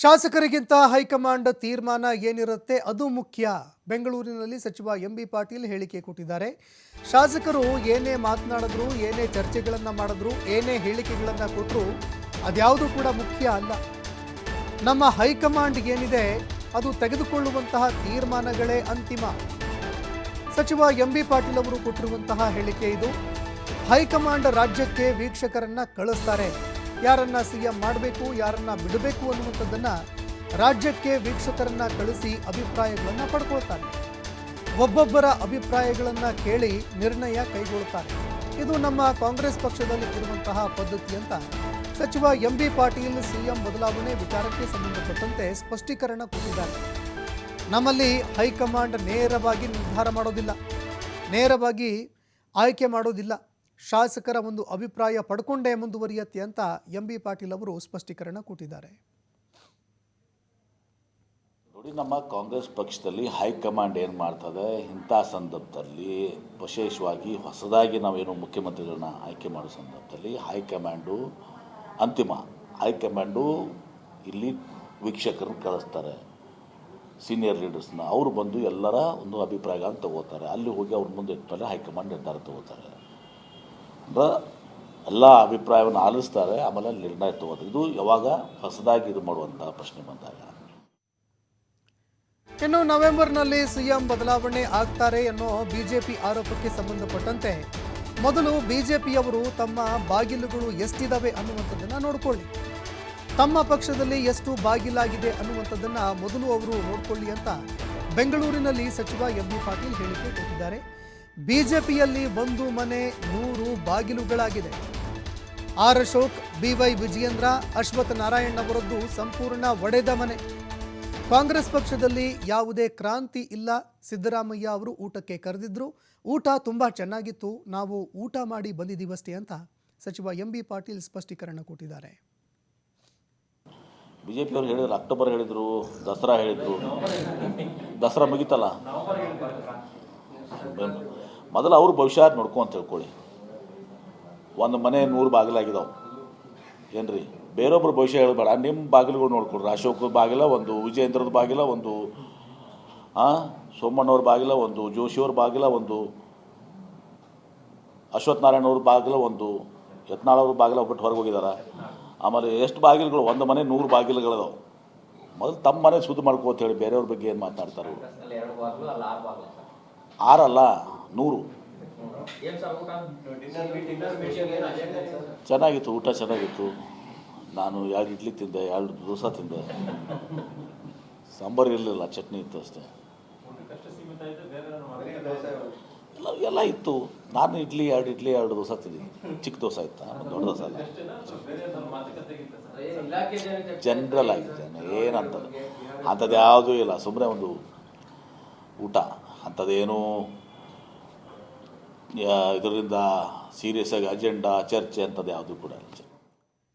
ಶಾಸಕರಿಗಿಂತ high command ತೀರ್ಮಾನ ಏನಿರುತ್ತೆ ಅದು ಮುಖ್ಯ. ಬೆಂಗಳೂರಿನಲ್ಲಿ ಸಚಿವ ಎಂ ಬಿ ಪಾಟೀಲ್ ಹೇಳಿಕೆ ಕೊಟ್ಟಿದ್ದಾರೆ. ಶಾಸಕರು ಏನೇ ಮಾತನಾಡಿದ್ರು, ಏನೇ ಚರ್ಚೆಗಳನ್ನು ಮಾಡಿದ್ರು, ಏನೇ ಹೇಳಿಕೆಗಳನ್ನು ಕೊಟ್ಟರು ಅದ್ಯಾವುದು ಕೂಡ ಮುಖ್ಯ ಅಲ್ಲ. ನಮ್ಮ ಹೈಕಮಾಂಡ್ ಏನಿದೆ, ಅದು ತೆಗೆದುಕೊಳ್ಳುವಂತಹ ತೀರ್ಮಾನಗಳೇ ಅಂತಿಮ. ಸಚಿವ ಎಂ ಬಿ ಪಾಟೀಲ್ ಅವರು ಕೊಟ್ಟಿರುವಂತಹ ಹೇಳಿಕೆ ಇದು. ಹೈಕಮಾಂಡ್ ರಾಜ್ಯಕ್ಕೆ ವೀಕ್ಷಕರನ್ನ ಕಳಿಸ್ತಾರೆ. ಯಾರನ್ನ ಸಿಎಂ ಮಾಡಬೇಕು, ಯಾರನ್ನ ಬಿಡಬೇಕು ಅನ್ನುವಂಥದ್ದನ್ನ ರಾಜ್ಯಕ್ಕೆ ವೀಕ್ಷಕರನ್ನ ಕಳಿಸಿ ಅಭಿಪ್ರಾಯಗಳನ್ನ ಪಡ್ಕೊಳ್ತಾರೆ. ಒಬ್ಬೊಬ್ಬರ ಅಭಿಪ್ರಾಯಗಳನ್ನ ಕೇಳಿ ನಿರ್ಣಯ ಕೈಗೊಳ್ಳುತ್ತಾರೆ ಇದು ನಮ್ಮ ಕಾಂಗ್ರೆಸ್ ಪಕ್ಷದಲ್ಲಿ ಇರುವಂತಹ ಪದ್ಧತಿ ಅಂತ ಸಚಿವ ಎಂ ಬಿ ಪಾಟೀಲ್ ಸಿಎಂ ಬದಲಾವಣೆ ವಿಚಾರಕ್ಕೆ ಸಂಬಂಧಪಟ್ಟಂತೆ ಸ್ಪಷ್ಟೀಕರಣ ಕೊಟ್ಟಿದ್ದಾರೆ. ನಮ್ಮಲ್ಲಿ ಹೈಕಮಾಂಡ್ ನೇರವಾಗಿ ನಿರ್ಧಾರ ಮಾಡೋದಿಲ್ಲ. ನೇರವಾಗಿ ಆಯ್ಕೆ ಮಾಡೋದಿಲ್ಲ. ಶಾಸಕರ ಒಂದು ಅಭಿಪ್ರಾಯ ಪಡ್ಕೊಂಡೇ ಮುಂದುವರಿಯತ್ತೆ ಅಂತ ಎಂ ಬಿ ಪಾಟೀಲ್ ಅವರು ಸ್ಪಷ್ಟೀಕರಣ ಕೊಟ್ಟಿದ್ದಾರೆ. ನೋಡಿ, ನಮ್ಮ ಕಾಂಗ್ರೆಸ್ ಪಕ್ಷದಲ್ಲಿ ಹೈಕಮಾಂಡ್ ಏನು ಮಾಡ್ತದೆ? ಇಂಥ ಸಂದರ್ಭದಲ್ಲಿ ವಿಶೇಷವಾಗಿ ಹೊಸದಾಗಿ ನಾವೇನು ಮುಖ್ಯಮಂತ್ರಿಗಳನ್ನ ಆಯ್ಕೆ ಮಾಡೋ ಸಂದರ್ಭದಲ್ಲಿ ಹೈಕಮಾಂಡು ಅಂತಿಮ. ಹೈಕಮಾಂಡು ಇಲ್ಲಿ ವೀಕ್ಷಕರನ್ನ ಕಳಿಸ್ತಾರೆ. ಸೀನಿಯರ್ ಲೀಡರ್ಸ್ನ. ಅವರು ಬಂದು ಎಲ್ಲರ ಒಂದು ಅಭಿಪ್ರಾಯಗಳನ್ನು ತಗೋತಾರೆ. ಅಲ್ಲಿ ಹೋಗಿ ಅವ್ರ ಮುಂದೆ ಇಟ್ಮೇಲೆ ಹೈಕಮಾಂಡ್ ನಿರ್ಧಾರ ತಗೋತಾರೆ. ಎಲ್ಲ ಅಭಿಪ್ರಾಯವನ್ನು ಆಲಿಸ್ತಾರೆ, ಆಮೇಲೆ ನಿರ್ಣಯ ತಗೋದು. ಇದು ಯಾವಾಗ ಹೊಸದಾಗಿ ಇದು ಮಾಡುವಂಥ ಪ್ರಶ್ನೆ ಬಂದಾಗ. ಇನ್ನು ನವೆಂಬರ್ನಲ್ಲಿ ಸಿಎಂ ಬದಲಾವಣೆ ಆಗ್ತಾರೆ ಅನ್ನೋ ಬಿಜೆಪಿ ಆರೋಪಕ್ಕೆ ಸಂಬಂಧಪಟ್ಟಂತೆ ಮೊದಲು ಬಿಜೆಪಿಯವರು ತಮ್ಮ ಬಾಗಿಲುಗಳು ಎಷ್ಟಿದಾವೆ ಅನ್ನುವಂಥದ್ದನ್ನು ನೋಡಿಕೊಳ್ಳಿ. ತಮ್ಮ ಪಕ್ಷದಲ್ಲಿ ಎಷ್ಟು ಬಾಗಿಲಾಗಿದೆ ಅನ್ನುವಂಥದ್ದನ್ನು ಮೊದಲು ಅವರು ನೋಡಿಕೊಳ್ಳಿ ಅಂತ ಬೆಂಗಳೂರಿನಲ್ಲಿ ಸಚಿವ ಎಂ ಪಾಟೀಲ್ ಹೇಳಿಕೆ ಕೊಟ್ಟಿದ್ದಾರೆ. ಬಿಜೆಪಿಯಲ್ಲಿ ಒಂದು ಮನೆ, ನೂರು ಬಾಗಿಲುಗಳಾಗಿದೆ. R Ashok B Y Vijayendra, Ashwath Narayan ಅವರದ್ದು ಸಂಪೂರ್ಣ ಒಡೆದ ಮನೆ. ಕಾಂಗ್ರೆಸ್ ಪಕ್ಷದಲ್ಲಿ ಯಾವುದೇ ಕ್ರಾಂತಿ ಇಲ್ಲ. ಸಿದ್ದರಾಮಯ್ಯ ಅವರು ಊಟಕ್ಕೆ ಕರೆದಿದ್ರು. ಊಟ ತುಂಬ ಚೆನ್ನಾಗಿತ್ತು. ನಾವು ಊಟ ಮಾಡಿ ಬಂದಿದ್ದೀವಷ್ಟೇ ಅಂತ ಸಚಿವ ಎಂ ಬಿ ಪಾಟೀಲ್ ಸ್ಪಷ್ಟೀಕರಣ ಕೊಟ್ಟಿದ್ದಾರೆ. ಬಿಜೆಪಿ ಹೇಳಿದ್ರು, ಅಕ್ಟೋಬರ್ ಹೇಳಿದರು, ದಸರಾ ಹೇಳಿದರು. ದಸರಾ ಮುಗೀತಲ್ಲ? ಮೊದಲು ಅವ್ರ ಭವಿಷ್ಯ ನೋಡ್ಕೊ ಅಂತ ತಿಳ್ಕೊಳ್ಳಿ ಒಂದು ಮನೆ ನೂರು ಬಾಗಿಲಾಗಿದಾವೆ. ಏನು ರೀ ಬೇರೊಬ್ರು ಭವಿಷ್ಯ ಹೇಳಬೇಡ. ನಿಮ್ಮ ಬಾಗಿಲುಗಳು ನೋಡ್ಕೊಡ್ರಿ ಅಶೋಕ್ ಬಾಗಿಲ, ಒಂದು ವಿಜಯೇಂದ್ರದ ಬಾಗಿಲ, ಒಂದು ಹಾಂ ಸೋಮಣ್ಣವ್ರ ಬಾಗಿಲ, ಒಂದು ಜೋಶಿಯವ್ರ ಬಾಗಿಲ, ಒಂದು ಅಶ್ವಥ್ ನಾರಾಯಣವ್ರ ಬಾಗಿಲ, ಒಂದು ಯತ್ನಾಳವ್ರ ಬಾಗಿಲ ಒಬ್ಬಟ್ಟು ಹೊರಗೆ ಹೋಗಿದ್ದಾರೆ ಆಮೇಲೆ ಎಷ್ಟು ಬಾಗಿಲುಗಳು? ಒಂದು ಮನೆ ನೂರು ಬಾಗಿಲುಗಳದಾವೆ. ಮೊದಲು ತಮ್ಮ ಮನೆ ಶುದ್ಧ ಮಾಡ್ಕೋ ಅಂತ ಹೇಳಿ ಬೇರೆಯವ್ರ ಬಗ್ಗೆ ಏನು ಮಾತನಾಡ್ತಾರೆ ಆರಲ್ಲ? ನೂರು. ಚೆನ್ನಾಗಿತ್ತು, ಊಟ ಚೆನ್ನಾಗಿತ್ತು. ನಾನು ಎರಡು ಇಡ್ಲಿ ತಿಂದೆ, ಎರಡು ದೋಸೆ ತಿಂದೆ. ಸಾಂಬಾರು ಇರಲಿಲ್ಲ, ಚಟ್ನಿ ಇತ್ತು ಅಷ್ಟೇ. ಎಲ್ಲ ಎಲ್ಲ ಇತ್ತು. ನಾನು ಇಡ್ಲಿ, ಎರಡು ಇಡ್ಲಿ, ಎರಡು ದೋಸೆ ತಿಂದಿದ್ದೆ ಚಿಕ್ಕ ದೋಸೆ ಇತ್ತು ದೊಡ್ಡ ದೋಸೆ ಅಲ್ಲ. ಜನರಲ್ ಆಗಿದೆ ಏನಂತ ಅಂಥದ್ದು ಯಾವುದೂ ಇಲ್ಲ ಸುಮ್ಮನೆ ಒಂದು ಊಟ. ಅಂಥದ್ದೇನೂ ಇದರಿಂದ ಸೀರಿಯಸ್ ಆಗಿ ಅಜೆಂಡಾ ಚರ್ಚೆ ಅಂಥದ್ದು ಯಾವುದೂ ಕೂಡ ಇಲ್ಲ.